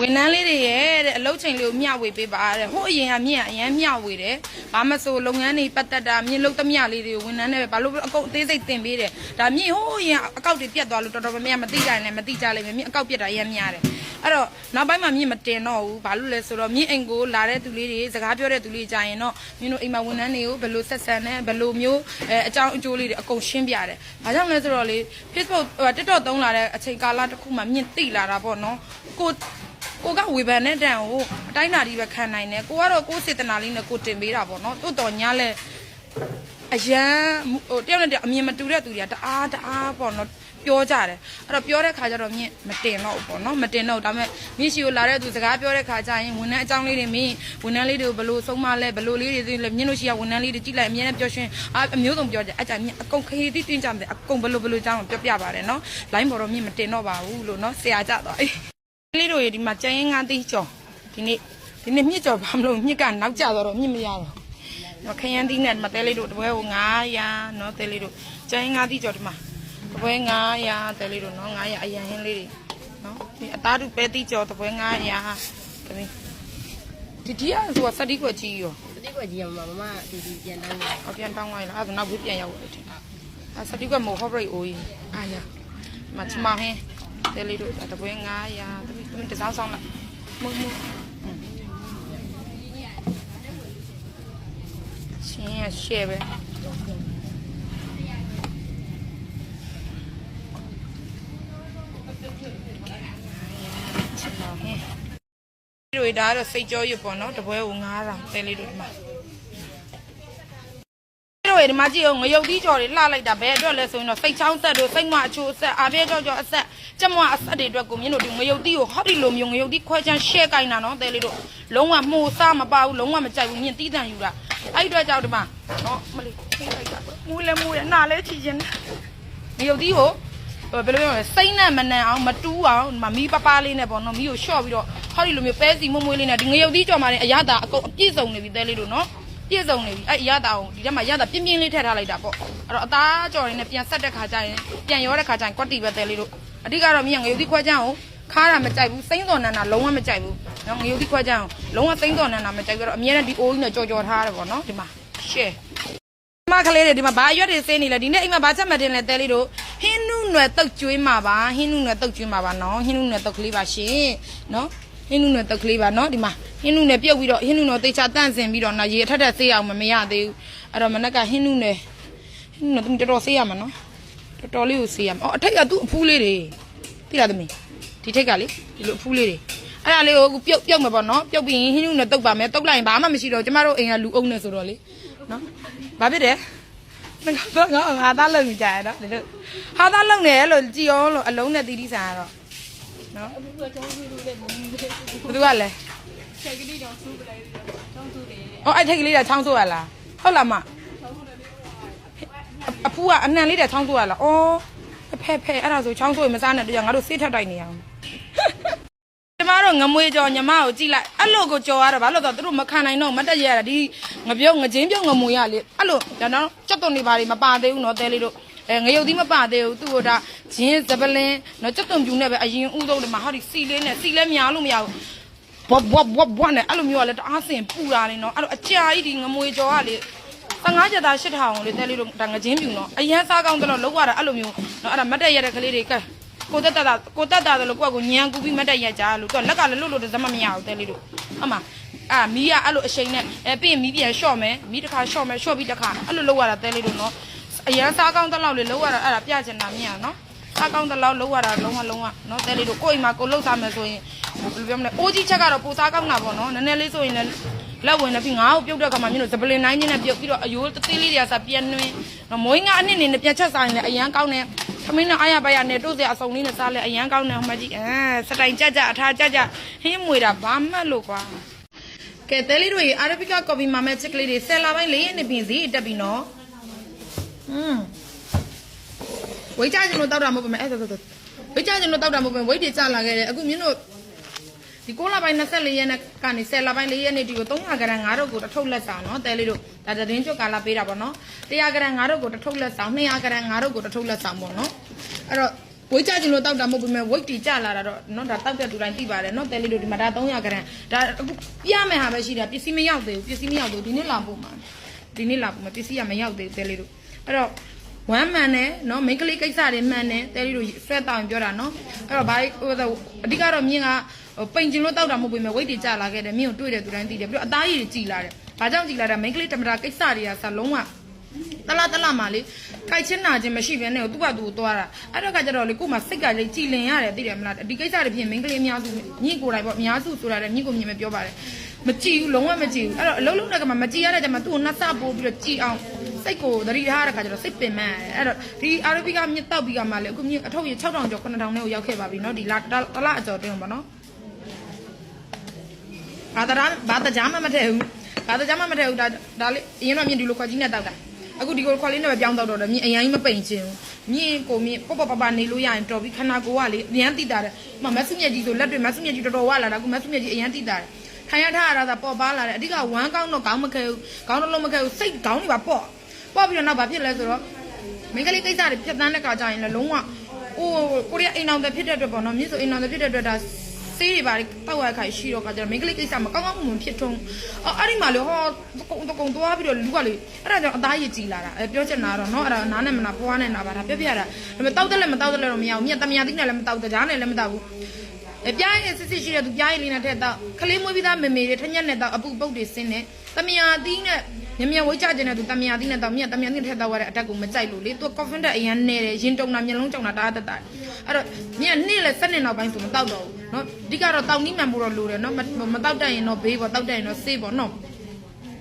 ဝန်ထမ်းလေးတွေရဲ့တဲ့အလုပ်ချိန်လေးကိုမျှဝေပေးပါတဲ့ဟိုအရင်ကမြင့်ကအရန်မျှဝေတယ်ဘာမဆိုလုပ်ငန်းတွေပတ်သက်တာမြင့်လုပ်သမျှလေးတွေကိုဝန်ထမ်းတွေဘာလို့အကုတ်အသေးစိတ်တင်ပေးတယ်ဒါမြင့်ဟိုအရင်အကောက်တွေပြတ်သွားလို့တော်တော်များများမသိကြရင်လည်းမသိကြလိမ့်မယ်မြင့်အကောက်ပြတ်တာအရန်များတယ်အဲ့တော့နောက်ပိုင်းမှာမြင့်မတင်တော့ဘူးဘာလို့လဲဆိုတော့မြင့်အိမ်ကိုလာတဲ့သူလေးတွေစကားပြောတဲ့သူလေးကြာရင်တော့မြင့်တို့အိမ်မှာဝန်ထမ်းတွေကိုဘယ်လိုဆက်ဆံနဲ့ဘယ်လိုမျိုးအဲအကြောင်းအကျိုးလေးတွေအကုန်ရှင်းပြတယ်ဘာကြောင့်လဲဆိုတော့လေ Facebook ဟို TikTok သုံးလာတဲ့အချိန်ကာလတစ်ခုမှမြင့်သိလာတာပေါ့နော်ကို ကိုကဝေဖန်တဲ့တန်ကိုအတိုင်းတာကြီးပဲခံနိုင်တယ်ကိုကတော့ကိုယ်စေတနာလေးနဲ့ကိုတင်ပေးတာပေါ့နော်တိုးတော်ညာလဲအရန်ဟိုတယောက်နဲ့တယောက်အမြင်မတူတဲ့သူတွေကတအားတအားပေါ့နော်ပြောကြတယ်အဲ့တော့ပြောတဲ့ခါကျတော့မြင့်မတင်တော့ဘူးပေါ့နော်မတင်တော့ဘူးဒါပေမဲ့မြင့်ရှိကိုလာတဲ့သူစကားပြောတဲ့ခါကျရင်ဝန်ထမ်းအကြောင်းလေးတွေမြင့်ဝန်ထမ်းလေးတွေကိုဘလို့ဆုံးမလဲဘလို့လေးတွေသိလဲမြင့်လို့ရှိရဝန်ထမ်းလေးတွေကြည့်လိုက်အမြဲတမ်းပြောရှင်အာအမျိုးစုံပြောကြအဲ့ကြမြင့်အကုန်ခေတီးတင်းကြတယ်အကုန်ဘလို့ဘလို့အကြောင်းကိုပြောပြပါတယ်နော်လိုင်းပေါ်တော့မြင့်မတင်တော့ပါဘူးလို့နော်ဆရာကြသွားအေး လေးတို့ရေဒီမှာကျန်ရင်ငါးသိကြော်ဒီနေ့ဒီနေ့မြစ်ကြော်ဘာမလို့မြစ်ကနောက်ကျတော့တော့မြစ်မရတော့ဒီခရမ်းသီးနဲ့မတဲလေးတို့တပွဲကို900နော်တဲလေးတို့ကျန်ရင်ငါးသိကြော်ဒီမှာတပွဲ900တဲလေးတို့နော်900အရန်ဟင်းလေးတွေနော်ဒီအသားတူပဲသိကြော်တပွဲ900တမီးဒီဒီကဆိုစတိကွက်ကြီးရောတိကွက်ကြီးကမမဒီဒီပြန်တောင်းတယ်အပြန်တောင်းလိုက်လားအဲ့ဒါနောက်ပြီးပြန်ရောက်လို့ထင်တာအစတိကွက်မို့ဟော့ဘရိတ်အိုးကြီးအားရမချမဟင်း တဲလေးတို့တပွဲ900တမီးတမီးတစ်စောင်းဆောင်လိုက်မုံမုံရှင်ရရှယ်ပဲဒီလိုဒါကတော့စိတ်ကြောရွပေါ့နော်တပွဲကို9000တဲလေးတို့ဒီမှာ တို့ဒီမှာကြည့်အောင်ငရုတ်သီးကြော်တွေလှလိုက်တာဘယ်အတွက်လဲဆိုရင်တော့စိတ်ချောင်းသက်တို့စိတ်မအချိုးအဆက်အာပြဲကြောကြောအဆက်ကြက်မအဆက်တွေအတွက်ကိုမြင်တို့ဒီငရုတ်သီးကိုဟောဒီလိုမျိုးငရုတ်သီးခွဲချမ်းရှဲကိုင်းတာနော်တဲလေးတို့လုံးဝမှုစားမပါဘူးလုံးဝမကြိုက်ဘူးမြင်သီးတန်ယူတာအဲ့အတွက်ကြောက်ဒီမှာနော်မလေးထိလိုက်တာမူးလဲမူးရနားလဲချီချင်းငရုတ်သီးကိုဘယ်လိုပြောလဲစိမ့်နဲ့မနန်အောင်မတူးအောင်ဒီမှာမီးပပလေးနဲ့ပေါ့နော်မီးကိုလျှော့ပြီးတော့ဟောဒီလိုမျိုးပဲစီမွမွေးလေးနဲ့ဒီငရုတ်သီးကြော်မှလည်းအရသာအကုန်အပြည့်စုံနေပြီတဲလေးတို့နော် ပြည့်စုံနေပြီအဲ့အရသာအောင်ဒီထဲမှာရတာပြင်းပြင်းလေးထည့်ထားလိုက်တာပေါ့အဲ့တော့အသားကြော်ရင်းနဲ့ပြန်ဆက်တဲ့ခါကျရင်ပြန်ရောတဲ့ခါကျရင်ကွက်တီပဲတဲလေးတို့အဓိကတော့မြန်ငရုတ်သီးခွဲချမ်းကိုခါတာမကြိုက်ဘူးစိမ့်တော်နန်းတာလုံးဝမကြိုက်ဘူးနော်ငရုတ်သီးခွဲချမ်းကိုလုံးဝစိမ့်တော်နန်းတာမကြိုက်ဘူးတော့အမြဲတမ်းဒီအိုးကြီးနဲ့ကြော်ကြော်ထားရတယ်ပေါ့နော်ဒီမှာရှယ်ဒီမှာကလေးတွေဒီမှာဘာရွက်တွေစင်းနေလဲဒီနေ့အိမ်မှာဘာချက်မှတ်တင်လဲတဲလေးတို့ဟင်းနုနွယ်တုတ်ကျွေးမှာပါဟင်းနုနွယ်တုတ်ကျွေးမှာပါနော်ဟင်းနုနွယ်တုတ်ကလေးပါရှင်နော်ဟင်းနုနွယ်တုတ်ကလေးပါနော်ဒီမှာ ဟင်းနုနွယ်ပြုတ်ပြီးတော့ဟင်းနုနွယ်တေချာတန့်စင်ပြီးတော့နော်ရေအထက်ထက်ဆေးအောင်မမရသေးဘူးအဲ့တော့မနက်ကဟင်းနုနွယ်ဟင်းနုနွယ်သူတော်တော်ဆေးရမှာနော်တော်တော်လေးကိုဆေးရမှာအော်အထက်ကသူ့အဖူးလေးတွေသိလားသမီးဒီထက်ကလေဒီလိုအဖူးလေးတွေအဲ့ဒါလေးကိုအခုပြုတ်ပြုတ်မှာပေါ့နော်ပြုတ်ပြီးရင်ဟင်းနုနွယ်တုတ်ပါမယ်တုတ်လိုက်ရင်ဘာမှမရှိတော့ကျမတို့အိမ်ကလူအုပ်နေဆိုတော့လေနော်ဘာဖြစ်တယ်ငါတော့ငါသားလုံနေကြရတော့ဒီလိုဟာသားလုံနေလို့ကြည်အောင်လို့အလုံးနဲ့တီးတီးဆန်ရတော့နော်အခုကကျောင်းစုလို့လည်းမင်းတွေဘယ်သူကလဲ ချက်ကလေးတော့စူးပလိုက်တယ်ကျောင်းစုတယ်။အော်အဲ့ထိတ်ကလေးကချောင်းဆိုးရလား။ဟုတ်လားမ။အဖူးကအနှံလေးတဲ့ချောင်းဆိုးရလား။အော်ဖဲဖဲအဲ့ဒါဆိုချောင်းဆိုးရင်မစားနဲ့တရားငါတို့စိတ်ထက်တိုက်နေရအောင်။ကျမတို့ငမွေကြော်ညီမကိုကြည့်လိုက်အဲ့လိုကိုကြော်ရတော့ဘာလို့လဲဆိုတော့သူတို့မခံနိုင်တော့မတက်ရတာဒီငပြုတ်ငချင်းပြုတ်ငမွေရလေအဲ့လိုဒါတော့ကြက်သွန်တွေဘာတွေမပါသေးဘူးနော်တဲလေးတို့အဲငရုတ်သီးမပါသေးဘူးသူ့ကိုဒါဂျင်းစပလင်းနော်ကြက်သွန်ပြူနဲ့ပဲအရင်ဥဆုံးတယ်မှာဟောဒီစီလေးနဲ့စီလဲများလို့မရဘူး ဘွဘွဘွဘွနဲ့အဲ့လိုမျိုးကလည်းတအားစင်ပူတာလေနော်အဲ့လိုအကြာကြီးဒီငမွေကြော်ကလေ15ကျက်သား8000လေတဲလေးတို့ဒါငချင်းပြူနော်အရန်စားကောင်းတယ်လို့လောက်ရတာအဲ့လိုမျိုးနော်အဲ့ဒါမတ်တက်ရတဲ့ကလေးတွေကဲကိုတက်တက်တာကိုတက်တာတယ်လို့ကိုကကိုညံကူပြီးမတ်တက်ရကြလို့သူကလက်ကလည်းလွတ်လို့တစမမရဘူးတဲလေးတို့အမအာမီးကအဲ့လိုအချိန်နဲ့အဲပြီးရင်မီးပြန်လျှော့မယ်မီးတစ်ခါလျှော့မယ်လျှော့ပြီးတစ်ခါအဲ့လိုလောက်ရတာတဲလေးတို့နော်အရန်စားကောင်းတဲ့လောက်လေလောက်ရတာအဲ့ဒါပြချင်တာမြင်ရနော် အကောင့်တလောက်လုံးရတာလုံးဝလုံးဝနော်တဲလေးတို့ကိုယ့်အိမ်မှာကိုလှုပ်စားမယ်ဆိုရင်ဘယ်လိုပြောမလဲအိုးကြီးချက်ကတော့ပူစားကောင်းတာပေါ့နော်နည်းနည်းလေးဆိုရင်လည်းလက်ဝင်နေပြီးငါ့ကိုပြုတ်တဲ့ခါမှာမြင်လို့ဇပလင်နိုင်ချင်းနဲ့ပြုတ်ပြီးတော့အယိုးသေးလေးတွေကစပြန်နှွင်းနော်မွေးငါအနှစ်နေနဲ့ပြန်ချက်စားရင်လည်းအရန်ကောင်းတယ်သမင်းနဲ့အားရပါရနဲ့တို့စရာအစုံလေးနဲ့စားလဲအရန်ကောင်းတယ်ဟိုမကြီးအဲစတိုင်ကြကြအထားကြကြဟင်းမွေတာဘာမှလို့ကွာကဲတဲလေးတို့ရေအာရဘီကကော်ဖီမာမဲချစ်ကလေးတွေဆယ်လာပိုင်းလေးရနေပြင်စီတက်ပြီနော်อืม ဝိတ်ကြခြင်းလို့တောက်တာမဟုတ်ပါဘူးအဲ့ဒါဆိုဝိတ်ကြခြင်းလို့တောက်တာမဟုတ်ပါဘူးဝိတ်တွေကျလာခဲ့တယ်အခုမင်းတို့ဒီ9လပိုင်း24ရက်နဲ့ကနေ10လပိုင်း4ရက်နေ့ဒီကို300ဂရမ်5တို့ကိုတစ်ထုပ်လက်ဆောင်နော်တဲလေးတို့ဒါသတင်းကျွတ်ကာလာပေးတာပေါ့နော်100ဂရမ်5တို့ကိုတစ်ထုပ်လက်ဆောင်200ဂရမ်5တို့ကိုတစ်ထုပ်လက်ဆောင်ပေါ့နော်အဲ့တော့ဝိတ်ကြခြင်းလို့တောက်တာမဟုတ်ဘူးမဲ့ဝိတ်တီကျလာတာတော့နော်ဒါတောက်တဲ့တူတိုင်းသိပါတယ်နော်တဲလေးတို့ဒီမှာဒါ300ဂရမ်ဒါအခုပြမယ်ဟာပဲရှိတာပစ္စည်းမရောက်သေးဘူးပစ္စည်းမရောက်သေးဘူးဒီနေ့လာဖို့မှာဒီနေ့လာဖို့မှာပစ္စည်းကမရောက်သေးဘူးတဲလေးတို့အဲ့တော့ ဝမ်းမှန်တယ်နော်မိန်းကလေးကိစ္စတွေမှန်တယ်တဲလေးတို့ဆွဲတောင်းပြောတာနော်အဲ့တော့ဘာဟိုအဓိကတော့မြင်းကပိန်ကျင်လို့တောက်တာမဟုတ်ပေမဲ့ဝိတ်တွေကျလာခဲ့တယ်မြင်းကိုတွေ့တယ်သူတိုင်းသိတယ်ပြီးတော့အသားရည်တွေကြည်လာတယ်ဘာကြောင့်ကြည်လာတာမိန်းကလေးတမတာကိစ္စတွေကဆလုံးဝတလားတလားမှလေခိုက်ချင်းနာချင်းမရှိပြန်နဲ့သူ့ဘာသူ့ကိုသွားတာအဲ့တော့ကကြတော့လေကို့မှာစိတ်ကလေးကြည်လင်ရတယ်သိတယ်မလားဒီကိစ္စတွေဖြစ်မိန်းကလေးအများစုမြင့်ကိုယ်တိုင်ပေါ့အများစုဆိုတာလည်းမြင့်ကိုမြင်မပြောပါတယ်မကြည်ဘူးလုံးဝမကြည်ဘူးအဲ့တော့အလုံးလုံးတကမှမကြည်ရတဲ့ကြမှာသူ့ကိုနှက်စပိုးပြီးတော့ကြည်အောင် စိတ်ကိုသတိထားရတဲ့ခါကျတော့စိတ်ပင်ပန်းရတယ်အဲ့တော့ဒီအာရဘီကမြစ်တောက်ပြီးကမှလေအခုမြစ်အထုပ်ရ6000ကျော်9000နဲ့ကိုရောက်ခဲ့ပါပြီเนาะဒီလာတလားအကျော်တင်းပေါ့နော်ဘာတရာဘာတကြားမှမထည့်ဘူးဘာတကြားမှမထည့်ဘူးဒါဒါလေအရင်တော့မြင်ဒီလိုခွက်ကြီးနဲ့တောက်တာ အခုဒီကိုခွက်လေးနဲ့ပဲပြောင်းတော့တော့တယ်မြင်အရင်မပိန်ချင်းဘူးမြင်ကိုမြင်ပေါ့ပေါ့ပပနေလို့ရရင်တော်ပြီခနာကိုကလေအရန်တိတာတယ်မမဆုမြက်ကြီးဆိုလက်တွေမဆုမြက်ကြီးတော်တော်ဝလာတာအခုမဆုမြက်ကြီးအရန်တိတာတယ်ထိုင်ရထားရတာပေါ်ပါလာတယ်အဓိကဝမ်းကောင်းတော့ကောင်းမခဲဘူးကောင်းတော့လုံးမခဲဘူးစိတ်ကောင်းနေပါပေါ့ ပေါက်ပြီးတော့နောက်ဘာဖြစ်လဲဆိုတော့မိန်းကလေးကိစ္စတွေဖြတ်သန်းတဲ့ခါကျရင်လည်းလုံးဝဟိုကိုရီးယားအိမ်အောင်တဲ့ဖြစ်တဲ့အတွက်ပေါ့နော်မြစ်ဆိုအိမ်အောင်တဲ့ဖြစ်တဲ့အတွက်ဒါစေးတွေပါတောက်ရခိုင်ရှိတော့ကကြတော့မိန်းကလေးကိစ္စမကောင်းကောင်းမွန်ဖြစ်ထုံးအော်အဲ့ဒီမှာလေဟောကုံကုံသွားပြီးတော့လူကလေအဲ့ဒါကြောင့်အသားရည်ကြီးလာတာအဲပြောချင်တာတော့နော်အဲ့ဒါနားနဲ့မနာပွားနဲ့နားပါဒါပြပြတာဒါပေမဲ့တောက်တယ်လည်းမတောက်တယ်လည်းတော့မရဘူးမြက်တမယာတိနဲ့လည်းမတောက်တကြားနဲ့လည်းမတောက်ဘူးအပြားရည်စစ်စစ်ရှိတဲ့သူပြားရည်လေးနဲ့ထက်တော့ခလေးမွေးပြီးသားမေမေတွေထညက်နဲ့တော့အပူပုတ်တွေဆင်းနေတမယာတိနဲ့ မြမြဝိတ်ချခြင်းနဲ့သူတမယာသီးနဲ့တော့မြတ်တမယာသီးနဲ့ထက်တော့ရတဲ့အတက်ကိုမကြိုက်လို့လေသူ confident အရင်နေတယ်ရင်တုံတာမျက်လုံးတုံတာတာတတအဲ့တော့မြတ်နေ့လဲစက်နှစ်နောက်ပိုင်းဆိုမတောက်တော့ဘူးเนาะအဓိကတော့တောက်နီးမှန်ဖို့တော့လိုတယ်เนาะမတောက်တတ်ရင်တော့ဘေးပေါ့တောက်တတ်ရင်တော့ဆေးပေါ့เนาะ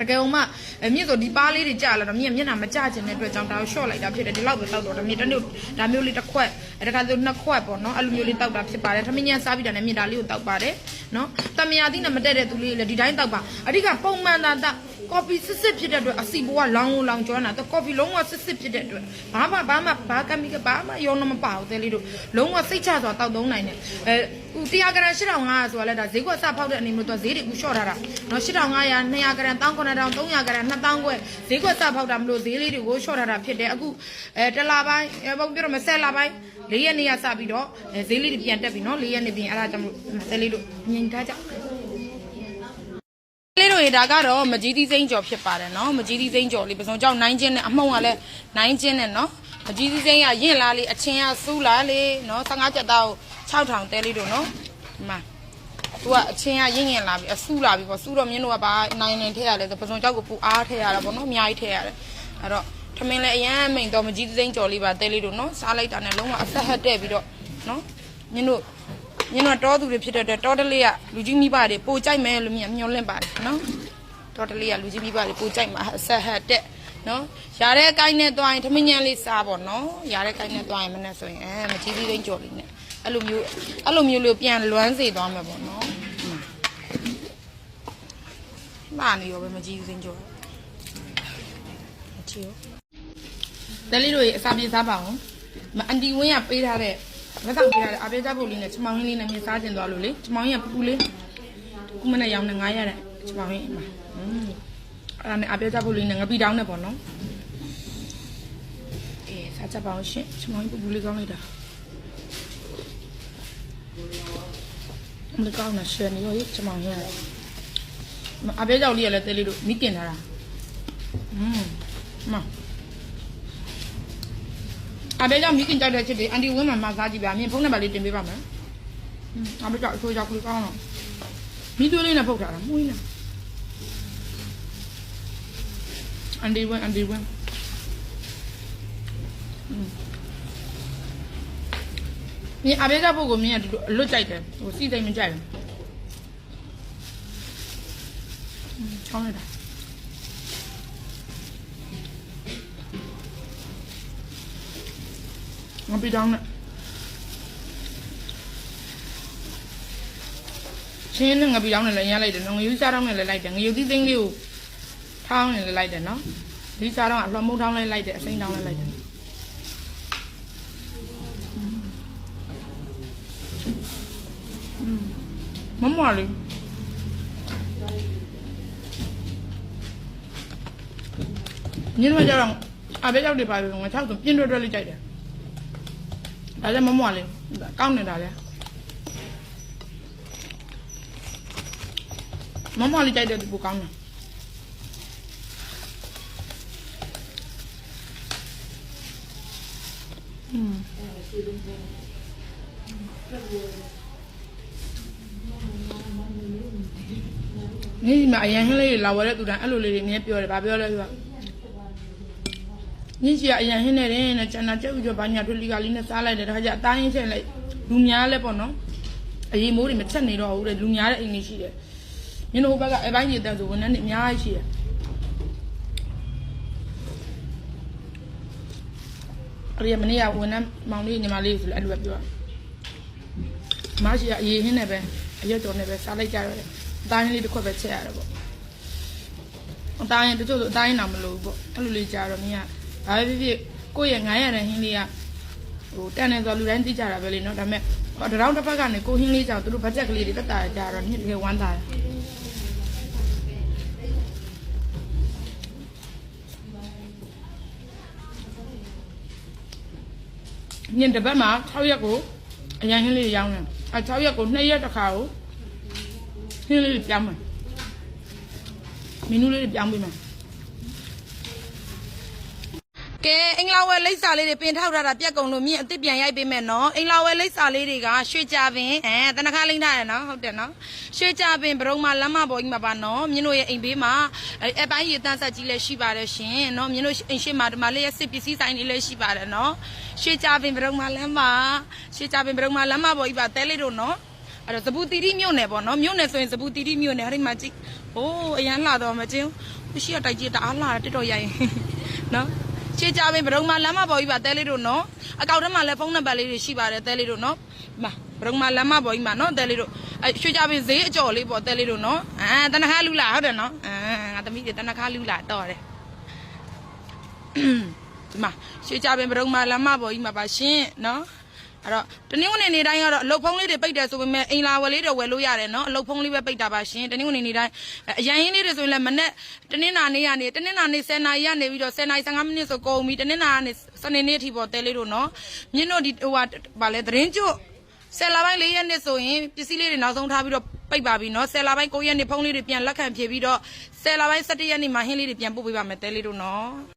တကယ်လို့မှအမြင့်ဆိုဒီပါးလေးတွေကြာလာတော့မြင့်မျက်နှာမကြခြင်းတဲ့အတွက်ကြောင့်ဒါကို short လိုက်တာဖြစ်တယ်ဒီလောက်ပဲတောက်တော့ဒါမြင့်တစ်နေ့ဒါမျိုးလေးတစ်ခွက်အဲတခါဆိုနှစ်ခွက်ပေါ့နော်အဲ့လိုမျိုးလေးတောက်တာဖြစ်ပါတယ်ထမင်းညံစားပြီးတာနဲ့မြင့်ဒါလေးကိုတောက်ပါတယ်နော်တမယာသီးနဲ့မတက်တဲ့သူလေးလည်းဒီတိုင်းတောက်ပါအဓိကပုံမှန်သာတာကော် ဖီစစ်စစ်ဖြစ်တဲ့အတွက်အစီဘိုးကလောင်းလို့လောင်းကျွမ်းတာတော့ကော်ဖီလုံးဝစစ်စစ်ဖြစ်တဲ့အတွက်ဘာမှဘာမှဘာကမီကဘာမှရောမပါဘူးတဲလေးတို့လုံးဝစိတ်ချစွာတောက်သုံးနိုင်တယ်အဲဟို100ဂရမ်8500ဆိုတာလဲဒါဈေးကွက်စဖောက်တဲ့အနေမျိုးတော့ဈေးတွေကူလျှော့ထားတာနော်8500 200ဂရမ်19000 300ဂရမ်2000ခွဲဈေးကွက်စဖောက်တာမလို့ဈေးလေးတွေကိုလျှော့ထားတာဖြစ်တယ်အခုအဲတလာပိုင်းအဲပုံပြောတော့မဆက်လာပိုင်း၄ရက်နေရစပြီးတော့အဲဈေးလေးတွေပြန်တက်ပြီနော်၄ရက်နေပြင်အဲ့ဒါကြောင့်မလို့တဲလေးတို့မြင်ထားကြလေး တို့ရေဒါကတော့မကြီးသီးစိမ့်ကြော်ဖြစ်ပါတယ်နော်မကြီးသီးစိမ့်ကြော်လေးပစုံကြောင့်နိုင်ချင်းနဲ့အမှုံကလည်းနိုင်ချင်းနဲ့နော်မကြီးသီးစိမ့်ကရင့်လာလေးအချင်းကစူးလာလေးနော်15ကျက်သားကို6000တဲလေးတို့နော်ဒီမှာသူကအချင်းကရင့်ရင့်လာပြီအဆူလာပြီပေါ့ဆူတော့မြင်းတို့ကဘာနိုင်နေထည့်ရလဲဆိုပစုံကြောက်ကိုပူအားထည့်ရတာပေါ့နော်အများကြီးထည့်ရတယ်အဲ့တော့ထမင်းလည်းအရန်မိန်တော့မကြီးသီးစိမ့်ကြော်လေးပါတဲလေးတို့နော်စားလိုက်တာနဲ့လုံးဝအဆက်ဟက်တဲ့ပြီးတော့နော်မြင်းတို့ ညင်တော့တောသူတွေဖြစ်တဲ့အတွက်တောတလေးကလူကြီးမိဘတွေပိုကြိုက်မယ်လို့မြင်မျောလင့်ပါတယ်နော်တောတလေးကလူကြီးမိဘတွေပိုကြိုက်မှာအဆက်ဟတ်တဲ့နော်ရတဲ့အကိုင်းနဲ့တွိုင်းထမင်းညံလေးစားပေါ့နော်ရတဲ့အကိုင်းနဲ့တွိုင်းမနဲ့ဆိုရင်အဲမကြီးသေးသိန်းကြော်လေးနဲ့အဲ့လိုမျိုးအဲ့လိုမျိုးလေးပြန်လွမ်းစေသွားမယ်ပေါ့နော်မာနေရောပဲမကြီးသေးသိန်းကြော်မချီရောတယ်လီတို့ရေအစာပြေစားပါအောင်မအန်တီဝင်းကပေးထားတဲ့ လက်ဆောင်ပေးထားတဲ့အပြေးကြဖို့လေးနဲ့ချမောင်ရင်းလေးနဲ့မြင်စားကျင်သွားလို့လေချမောင်ရင်းကပူပူလေးခုမနဲ့ရောင်းနေ900တဲ့ချမောင်ရင်းမှာอืมအဲ့ဒါနဲ့အပြေးကြဖို့လေးနဲ့ငပိတောင်းနဲ့ပေါ့နော်အေးစားကြပါအောင်ရှင်ချမောင်ရင်းပူပူလေးကောင်းလိုက်တာမကောင်းတာရှယ်နေရောချမောင်ရင်းရတယ်အပြေးကြောက်လေးရလဲတဲလေးတို့မိတင်ထားတာอืมမ အဘဲကြောင့်မိခင်ကြိုက်တဲ့ချစ်တွေအန်တီဝင်းမှာမစားကြည့်ပါအမြင်ဖုန်းနံပါတ်လေးတင်ပေးပါမယ်။အဘဲကြောင့်အဆိုးကြောင့်ကိုကောင်းတော့မိသွေးလေးနဲ့ဖုတ်ထားတာမှုင်းနေအန်တီဝင်းအန်တီဝင်းမြင်အဘဲကြောင့်ဖို့ကိုမြင်ကဒီလိုအလွတ်ကြိုက်တယ်ဟိုစီစိတ်မကြိုက်ဘူးချောင်းလိုက်တာ ငါပြတောင်းနဲ့ချင်းနဲ့ငါပြတောင်းနဲ့လည်းရလိုက်တယ်နော်ငယူစားတောင်းနဲ့လည်းလိုက်တယ်ငယူသီးသိန်းလေးကိုထောင်းနဲ့လည်းလိုက်တယ်နော်ဒီစားတောင်းအလွှမ်းမုတ်ထောင်းလည်းလိုက်တယ်အစိမ်းတောင်းလည်းလိုက်တယ်မမလေးညနေကျတော့အဘဲကြောက်တွေပါပြီငါချောက်ဆိုပြင်းတွဲတွဲလေးကြိုက်တယ် ဒါလည်းမမွားလေးကောင်းနေတာလေမမွားလေးကြိုက်တဲ့ဒီပူကောင်းတယ်อืมนี่မှာအရင်ဟင်းလေးတွေလာဝဲတဲ့သူတိုင်းအဲ့လိုလေးတွေနည်းပြောတယ်ဗာပြောလဲပြော ညစီကအရင်ဟင်းနေတယ်နဲ့ကျန်တာကြက်ပြီးတော့ဘာညာထွေလီကလေးနဲ့စားလိုက်တယ်ဒါကြအသားရင်းချက်လိုက်လူများလဲပေါ့နော်အရင်မိုးတွေမချက်နေတော့ဘူးတဲ့လူများတဲ့အိမ်ကြီးရှိတယ်ညနေဟိုဘက်ကအပိုင်းကြီးတန်းဆိုဝန်ထမ်းတွေအများကြီးရှိတယ်အဲ့ဒီမနေ့ကဝန်ထမ်းမောင်လေးညီမလေးဆိုလဲအဲ့လိုပဲပြောမရှိကအရင်ဟင်းနဲ့ပဲအရက်တော်နဲ့ပဲစားလိုက်ကြရတယ်အသားရင်းလေးတစ်ခွက်ပဲချက်ရတယ်ပေါ့အတိုင်းတချို့ဆိုအတိုင်းတော့မလို့ပေါ့အဲ့လိုလေးကြာတော့မင်းက ဘာပဲဖြစ်ဖြစ်ကိုယ့်ရဲ့ငိုင်းရတဲ့ဟင်းလေးကဟိုတန်တယ်ဆိုလူတိုင်းသိကြတာပဲလေနော်ဒါပေမဲ့ဟောတရောင်းတစ်ဖက်ကနေကိုဟင်းလေးကြောင့်သူတို့ဘတ်ဂျက်ကလေးတွေတက်တာကြာတော့ညစ်တကယ်ဝမ်းသာတယ်ညင်တစ်ပတ်မှာ6ရက်ကိုအရင်ဟင်းလေးရောင်းတယ်အဲ6ရက်ကို2ရက်တစ်ခါကိုဟင်းလေးပြောင်းမယ်မီနူးလေးတွေပြောင်းပေးမယ် ကဲအင်္ဂလာဝဲလိပ်စာလေးတွေပင်ထောက်ထားတာပြက်ကုံလို့မြင့်အစ်စ်ပြန်ရိုက်ပေးမယ်နော်အင်္ဂလာဝဲလိပ်စာလေးတွေကရွှေကြပင်အဲတနခါလိမ့်ထားတယ်နော်ဟုတ်တယ်နော်ရွှေကြပင်ဘရုံမလမ်းမပေါ်ကြီးမှာပါနော်မြင်းတို့ရဲ့အိမ်ဘေးမှာအဲအပိုင်းရတန်းဆက်ကြီးလည်းရှိပါတယ်ရှင်နော်မြင်းတို့အိမ်ရှိမှာဒီမှာလေးရဲ့စစ်ပစ္စည်းဆိုင်လေးလည်းရှိပါတယ်နော်ရွှေကြပင်ဘရုံမလမ်းမရွှေကြပင်ဘရုံမလမ်းမပေါ်ကြီးပါတဲလေးတို့နော်အဲ့တော့ဇပူတီတီမြို့နယ်ပေါ့နော်မြို့နယ်ဆိုရင်ဇပူတီတီမြို့နယ်ဟာဒီမှာကြည့်ဟိုးအရန်လာတော့မကျင်းဘူးရှိရတိုက်ကြီးတအားလာတာတက်တော့ရိုက်ရင်နော် ချေကြပင်ဘရုံမလမ်းမပေါ်ကြီးပါတဲလေးတို့နော်အကောက်ထဲမှာလည်းဖုန်းနံပါတ်လေးတွေရှိပါတယ်တဲလေးတို့နော်ဒီမှာဘရုံမလမ်းမပေါ်ကြီးမှာနော်တဲလေးတို့အဲရွှေကြပင်ဈေးအကျော်လေးပေါ့တဲလေးတို့နော်အာတနခါလူလာဟုတ်တယ်နော်အာငါသမီးတွေတနခါလူလာတော့တယ်ဒီမှာရွှေကြပင်ဘရုံမလမ်းမပေါ်ကြီးမှာပါရှင်နော် အဲ့တော့တနင်္ဂနွေနေ့တိုင်းကတော့အလုတ်ဖုံးလေးတွေပိတ်တယ်ဆိုပေမဲ့အိမ်လာဝယ်လေးတွေဝယ်လို့ရတယ်နော်အလုတ်ဖုံးလေးပဲပိတ်တာပါရှင်တနင်္ဂနွေနေ့တိုင်းအရန်ရင်းလေးတွေဆိုရင်လည်းမနေ့တနင်္လာနေ့ကနေတနင်္လာနေ့10နာရီကနေပြီးတော့10နာရီ15မိနစ်ဆိုကုန်ပြီတနင်္လာကနေစနေနေ့အထိပေါ်တဲလေးတို့နော်မြင့်တို့ဒီဟိုဟာဗာလဲသတင်းကျွတ်ဆယ်လာပိုင်း၄ရက်နေ့ဆိုရင်ပစ္စည်းလေးတွေနောက်ဆုံးထားပြီးတော့ပိတ်ပါပြီနော်ဆယ်လာပိုင်း9ရက်နေ့ဖုန်းလေးတွေပြန်လက်ခံဖြည့်ပြီးတော့ဆယ်လာပိုင်း17ရက်နေ့မှာဟင်းလေးတွေပြန်ပို့ပေးပါမယ်တဲလေးတို့နော်